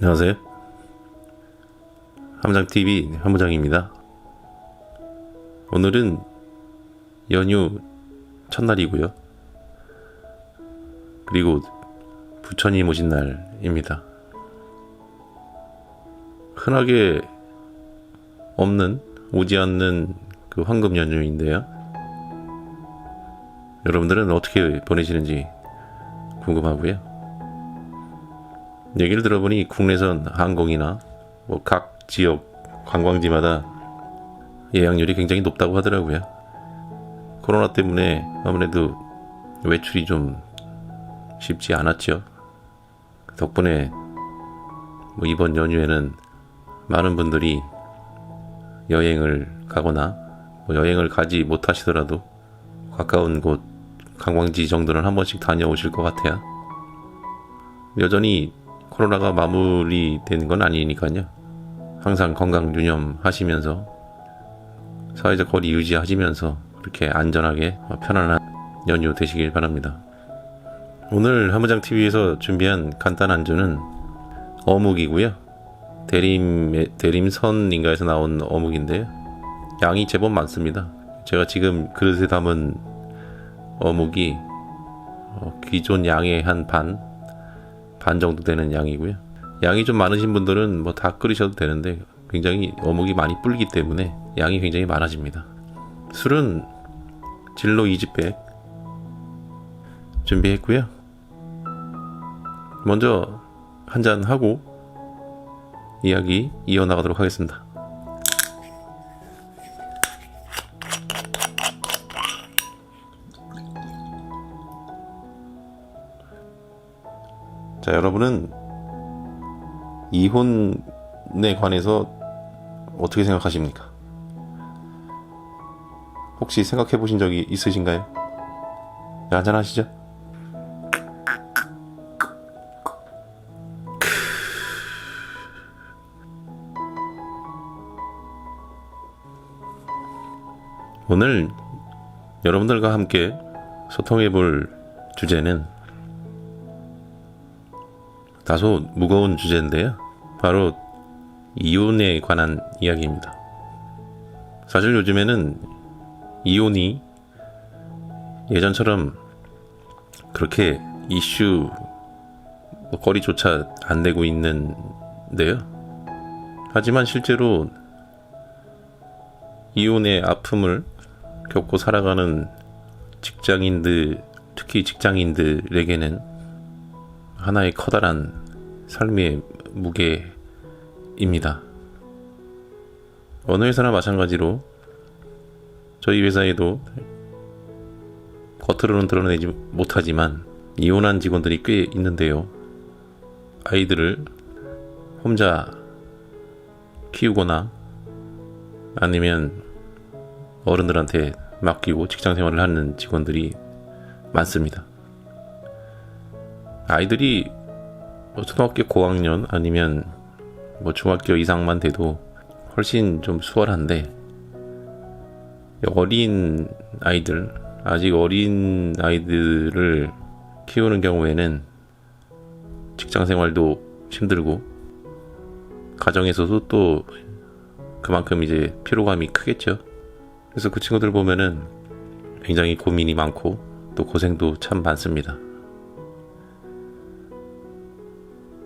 안녕하세요. 함장TV 함부장입니다. 오늘은 연휴 첫날이고요. 그리고 부처님 오신 날입니다. 흔하게 없는, 오지 않는 그 황금 연휴인데요. 여러분들은 어떻게 보내시는지 궁금하고요. 얘기를 들어보니 국내선 항공이나 뭐 각 지역 관광지마다 예약률이 굉장히 높다고 하더라고요. 코로나 때문에 아무래도 외출이 좀 쉽지 않았죠. 덕분에 뭐 이번 연휴에는 많은 분들이 여행을 가거나 뭐 여행을 가지 못하시더라도 가까운 곳 관광지 정도는 한 번씩 다녀오실 것 같아요. 여전히 코로나가 마무리된 건 아니니까요. 항상 건강 유념하시면서 사회적 거리 유지하시면서 그렇게 안전하게 편안한 연휴 되시길 바랍니다. 오늘 하무장 TV에서 준비한 간단 안주는 어묵이고요. 대림 대림선인가에서 나온 어묵인데요. 양이 제법 많습니다. 제가 지금 그릇에 담은 어묵이 어, 기존 양의 한 반, 반 정도 되는 양이고요. 양이 좀 많으신 분들은 뭐 다 끓이셔도 되는데 굉장히 어묵이 많이 불기 때문에 양이 굉장히 많아집니다. 술은 진로 2지백 준비했고요. 먼저 한 잔 하고 이야기 이어나가도록 하겠습니다. 자, 여러분은 이혼에 관해서 어떻게 생각하십니까? 혹시 생각해 보신 적이 있으신가요? 네, 한잔 하시죠. 오늘 여러분들과 함께 소통해 볼 주제는 다소 무거운 주제인데요. 바로 이혼에 관한 이야기입니다. 사실 요즘에는 이혼이 예전처럼 그렇게 이슈 뭐 거리조차 안 되고 있는데요. 하지만 실제로 이혼의 아픔을 겪고 살아가는 직장인들, 특히 직장인들에게는 하나의 커다란 삶의 무게입니다. 어느 회사나 마찬가지로 저희 회사에도 겉으로는 드러내지 못하지만 이혼한 직원들이 꽤 있는데요. 아이들을 혼자 키우거나 아니면 어른들한테 맡기고 직장 생활을 하는 직원들이 많습니다. 아이들이 뭐 초등학교 고학년 아니면 뭐 중학교 이상만 돼도 훨씬 좀 수월한데 어린 아이들 아직 어린 아이들을 키우는 경우에는 직장 생활도 힘들고 가정에서도 또 그만큼 이제 피로감이 크겠죠. 그래서 그 친구들 보면은 굉장히 고민이 많고 또 고생도 참 많습니다.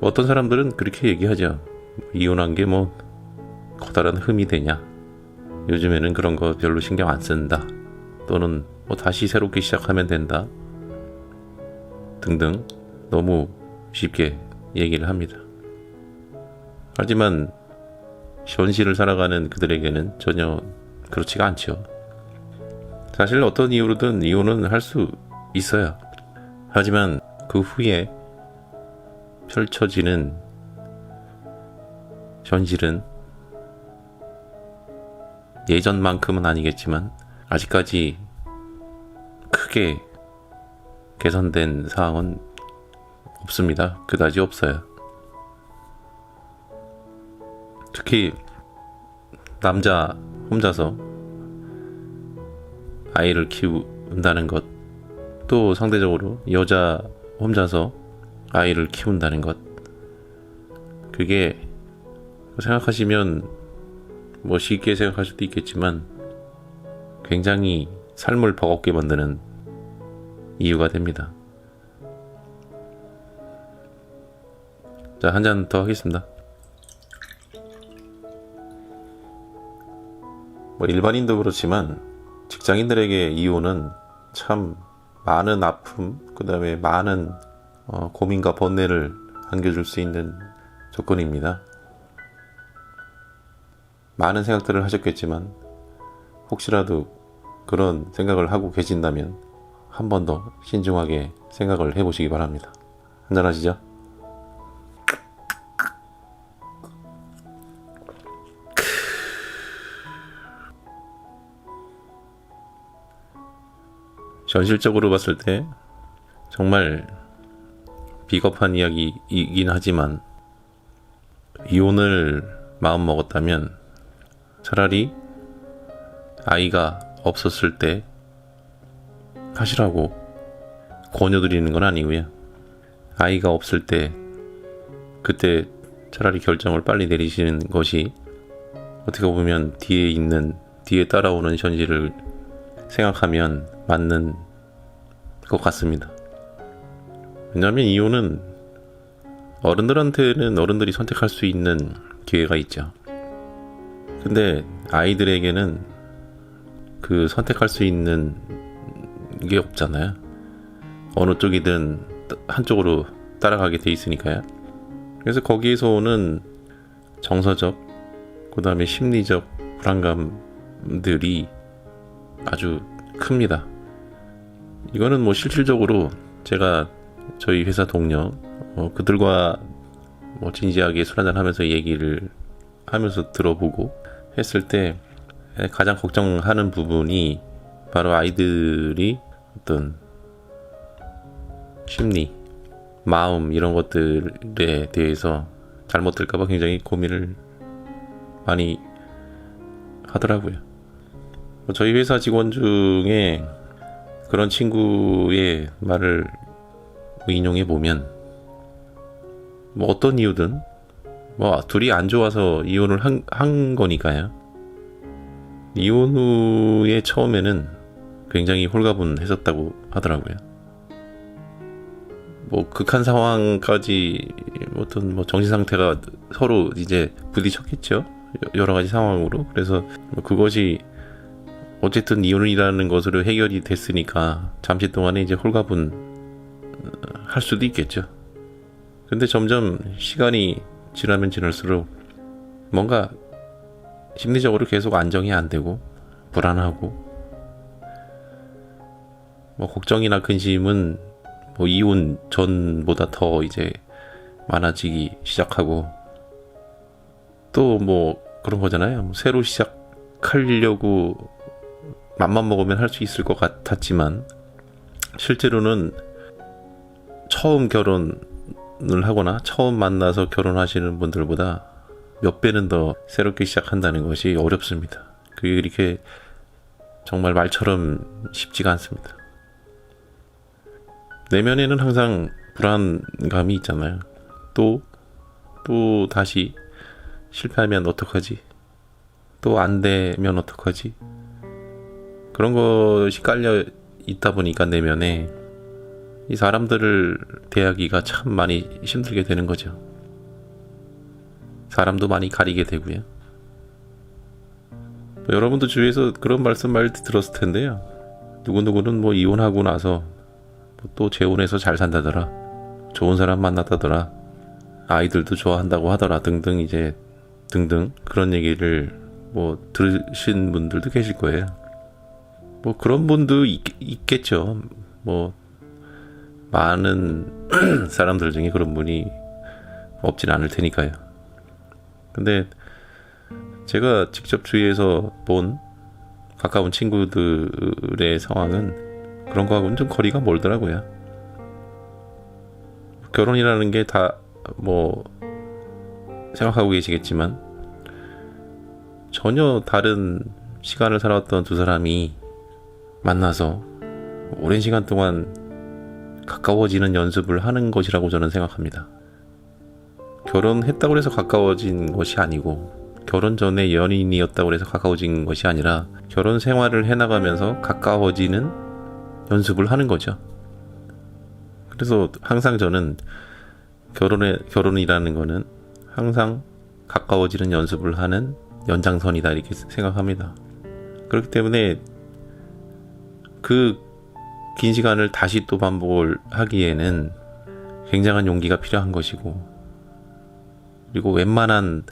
어떤 사람들은 그렇게 얘기하죠. 이혼한 게 뭐 커다란 흠이 되냐. 요즘에는 그런 거 별로 신경 안 쓴다. 또는 뭐 다시 새롭게 시작하면 된다. 등등 너무 쉽게 얘기를 합니다. 하지만 현실을 살아가는 그들에게는 전혀 그렇지가 않죠. 사실 어떤 이유로든 이혼은 할 수 있어요. 하지만 그 후에 펼쳐지는 현실은 예전만큼은 아니겠지만 아직까지 크게 개선된 사항은 없습니다. 그다지 없어요. 특히 남자 혼자서 아이를 키운다는 것, 또 상대적으로 여자 혼자서 아이를 키운다는 것, 그게 생각하시면 뭐 쉽게 생각할 수도 있겠지만 굉장히 삶을 버겁게 만드는 이유가 됩니다. 자, 한 잔 더 하겠습니다. 뭐 일반인도 그렇지만 직장인들에게 이혼은 참 많은 아픔, 그 다음에 많은 어, 고민과 번뇌를 안겨줄 수 있는 조건입니다. 많은 생각들을 하셨겠지만 혹시라도 그런 생각을 하고 계신다면 한 번 더 신중하게 생각을 해보시기 바랍니다. 한잔하시죠. 현실적으로 봤을 때 정말 비겁한 이야기이긴 하지만 이혼을 마음 먹었다면 차라리 아이가 없었을 때 하시라고 권유드리는 건 아니고요. 아이가 없을 때 그때 차라리 결정을 빨리 내리시는 것이 어떻게 보면 뒤에 있는 뒤에 따라오는 현실을 생각하면 맞는 것 같습니다. 왜냐하면 이혼은 어른들한테는 어른들이 선택할 수 있는 기회가 있죠. 근데 아이들에게는 그 선택할 수 있는 게 없잖아요. 어느 쪽이든 한쪽으로 따라가게 돼 있으니까요. 그래서 거기에서 오는 정서적, 그 다음에 심리적 불안감들이 아주 큽니다. 이거는 뭐 실질적으로 제가 저희 회사 동료 어, 그들과 뭐 진지하게 술 한잔 하면서 얘기를 하면서 들어보고 했을 때 가장 걱정하는 부분이 바로 아이들이 어떤 심리, 마음 이런 것들에 대해서 잘못 될까봐 굉장히 고민을 많이 하더라고요. 뭐 저희 회사 직원 중에 그런 친구의 말을 인용해 보면 뭐 어떤 이유든 뭐 둘이 안 좋아서 이혼을 한, 한 거니까요. 이혼 후에 처음에는 굉장히 홀가분했었다고 하더라고요. 뭐 극한 상황까지 어떤 뭐 정신 상태가 서로 이제 부딪혔겠죠. 여러 가지 상황으로. 그래서 뭐 그것이 어쨌든 이혼이라는 것으로 해결이 됐으니까 잠시 동안에 이제 홀가분 어, 할 수도 있겠죠. 근데 점점 시간이 지나면 지날수록 뭔가 심리적으로 계속 안정이 안 되고 불안하고 뭐 걱정이나 근심은 뭐 이혼 전보다 더 이제 많아지기 시작하고 또 뭐 그런 거잖아요. 뭐 새로 시작하려고 맘만 먹으면 할 수 있을 것 같았지만 실제로는 처음 결혼을 하거나 처음 만나서 결혼하시는 분들보다 몇 배는 더 새롭게 시작한다는 것이 어렵습니다. 그게 이렇게 정말 말처럼 쉽지가 않습니다. 내면에는 항상 불안감이 있잖아요. 또, 또 다시 실패하면 어떡하지? 또 안 되면 어떡하지? 그런 것이 깔려 있다 보니까 내면에 이 사람들을 대하기가 참 많이 힘들게 되는 거죠. 사람도 많이 가리게 되고요. 뭐 여러분도 주위에서 그런 말씀 많이 들었을 텐데요. 누구누구는 뭐 이혼하고 나서 뭐또 재혼해서 잘 산다더라. 좋은 사람 만났다더라. 아이들도 좋아한다고 하더라. 등등 이제 등등 그런 얘기를 뭐 들으신 분들도 계실 거예요. 뭐 그런 분도 있, 있겠죠. 뭐 많은 사람들 중에 그런 분이 없진 않을 테니까요. 근데 제가 직접 주위에서 본 가까운 친구들의 상황은 그런 거하고는 좀 거리가 멀더라고요. 결혼이라는 게 다 뭐 생각하고 계시겠지만 전혀 다른 시간을 살았던 두 사람이 만나서 오랜 시간 동안 가까워지는 연습을 하는 것이라고 저는 생각합니다. 결혼했다고 해서 가까워진 것이 아니고 결혼 전에 연인이었다고 해서 가까워진 것이 아니라 결혼 생활을 해나가면서 가까워지는 연습을 하는 거죠. 그래서 항상 저는 결혼에 결혼이라는 거는 항상 가까워지는 연습을 하는 연장선이다 이렇게 생각합니다. 그렇기 때문에 그 긴 시간을 다시 또 반복을 하기에는 굉장한 용기가 필요한 것이고 그리고 웬만한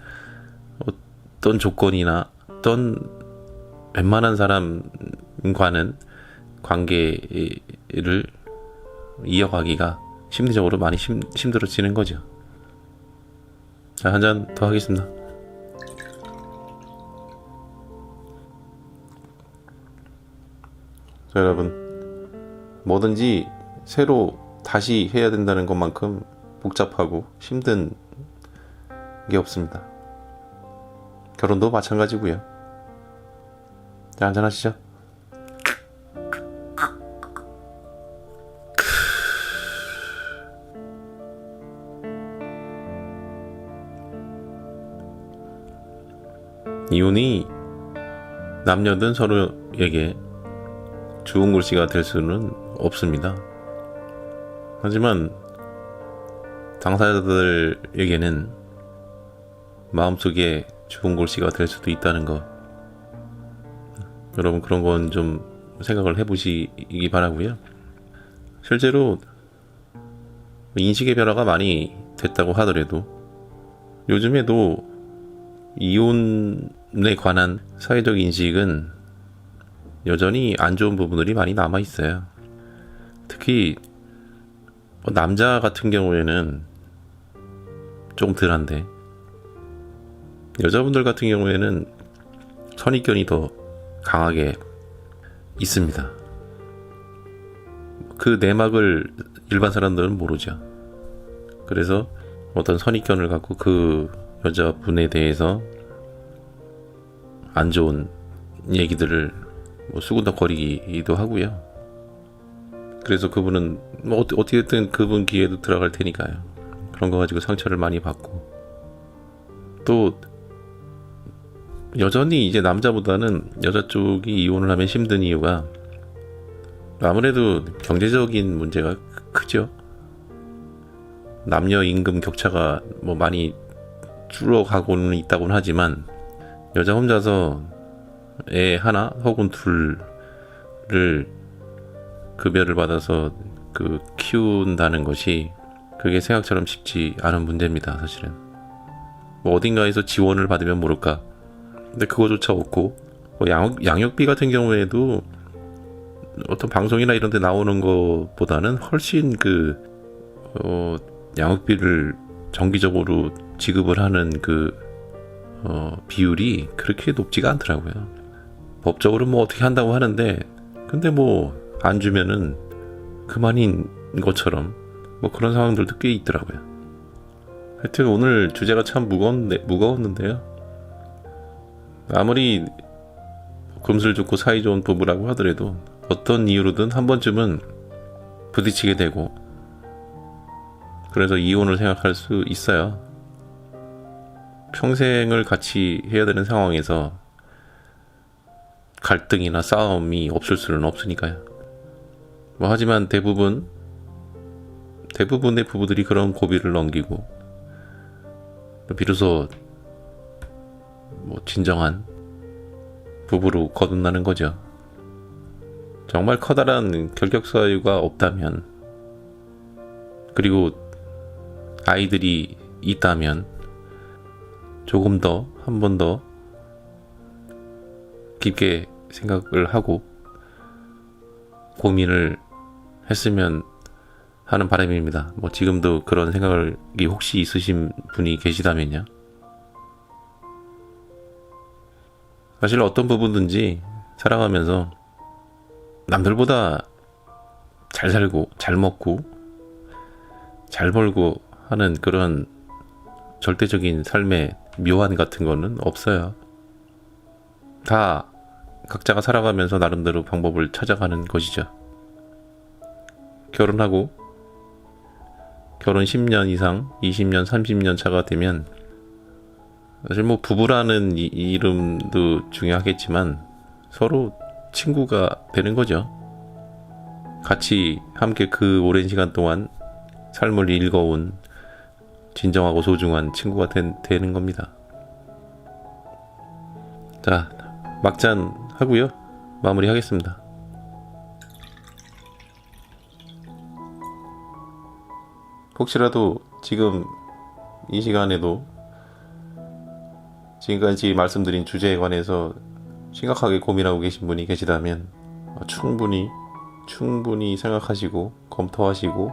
어떤 조건이나 어떤 웬만한 사람과는 관계를 이어가기가 심리적으로 많이 힘, 힘들어지는 거죠. 자, 한 잔 더 하겠습니다. 자, 여러분. 뭐든지 새로 다시 해야 된다는 것만큼 복잡하고 힘든 게 없습니다. 결혼도 마찬가지고요. 자, 한잔 하시죠. 이혼이 남녀든 서로에게 좋은 글씨가 될 수는 없습니다. 하지만 당사자들에게는 마음속에 좋은 글씨가 될 수도 있다는 거. 여러분 그런 건 좀 생각을 해보시기 바라고요. 실제로 인식의 변화가 많이 됐다고 하더라도 요즘에도 이혼에 관한 사회적 인식은 여전히 안 좋은 부분들이 많이 남아 있어요. 특히 뭐 남자 같은 경우에는 조금 덜한데 여자분들 같은 경우에는 선입견이 더 강하게 있습니다. 그 내막을 일반 사람들은 모르죠. 그래서 어떤 선입견을 갖고 그 여자분에 대해서 안 좋은 얘기들을 뭐 수군덕거리기도 하고요. 그래서 그분은 뭐 어떻- 어떻게든 그분 기회도 들어갈 테니까요. 그런 거 가지고 상처를 많이 받고 또 여전히 이제 남자보다는 여자 쪽이 이혼을 하면 힘든 이유가 아무래도 경제적인 문제가 크- 크죠. 남녀 임금 격차가 뭐 많이 줄어가고는 있다고는 하지만 여자 혼자서 애 하나 혹은 둘을 급여를 받아서 그 키운다는 것이 그게 생각처럼 쉽지 않은 문제입니다, 사실은. 뭐 어딘가에서 지원을 받으면 모를까. 근데 그거조차 없고 뭐 양육, 양육비 같은 경우에도 어떤 방송이나 이런 데 나오는 것보다는 훨씬 그 어, 양육비를 정기적으로 지급을 하는 그 어, 비율이 그렇게 높지가 않더라고요. 법적으로 뭐 어떻게 한다고 하는데 근데 뭐 안 주면은 그만인 것처럼 뭐 그런 상황들도 꽤 있더라고요. 하여튼 오늘 주제가 참 무거운데, 무거웠는데요. 아무리 금슬 좋고 사이 좋은 부부라고 하더라도 어떤 이유로든 한 번쯤은 부딪히게 되고 그래서 이혼을 생각할 수 있어요. 평생을 같이 해야 되는 상황에서 갈등이나 싸움이 없을 수는 없으니까요. 뭐 하지만 대부분 대부분의 부부들이 그런 고비를 넘기고 비로소 뭐 진정한 부부로 거듭나는 거죠. 정말 커다란 결격 사유가 없다면 그리고 아이들이 있다면 조금 더 한 번 더 깊게 생각을 하고 고민을 했으면 하는 바람입니다. 뭐 지금도 그런 생각이 혹시 있으신 분이 계시다면요. 사실 어떤 부분든지 살아가면서 남들보다 잘 살고 잘 먹고 잘 벌고 하는 그런 절대적인 삶의 묘한 같은 거는 없어요. 다 각자가 살아가면서 나름대로 방법을 찾아가는 것이죠. 결혼하고 결혼 10년 이상, 20년, 30년 차가 되면 사실 뭐 부부라는 이, 이름도 중요하겠지만 서로 친구가 되는 거죠. 같이 함께 그 오랜 시간 동안 삶을 읽어온 진정하고 소중한 친구가 된, 되는 겁니다. 자, 막잔 하고요. 마무리 하겠습니다. 혹시라도 지금 이 시간에도 지금까지 말씀드린 주제에 관해서 심각하게 고민하고 계신 분이 계시다면 어, 충분히 충분히 생각하시고 검토하시고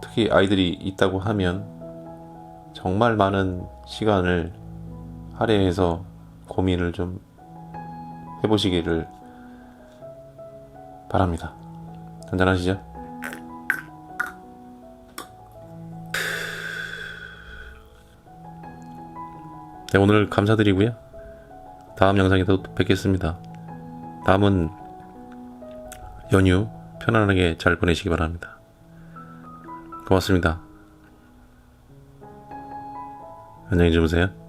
특히 아이들이 있다고 하면 정말 많은 시간을 할애해서 고민을 좀 해보시기를 바랍니다. 한잔하시죠. 네, 오늘 감사드리고요. 다음 영상에서 또 뵙겠습니다. 다음은 연휴 편안하게 잘 보내시기 바랍니다. 고맙습니다. 안녕히 주무세요.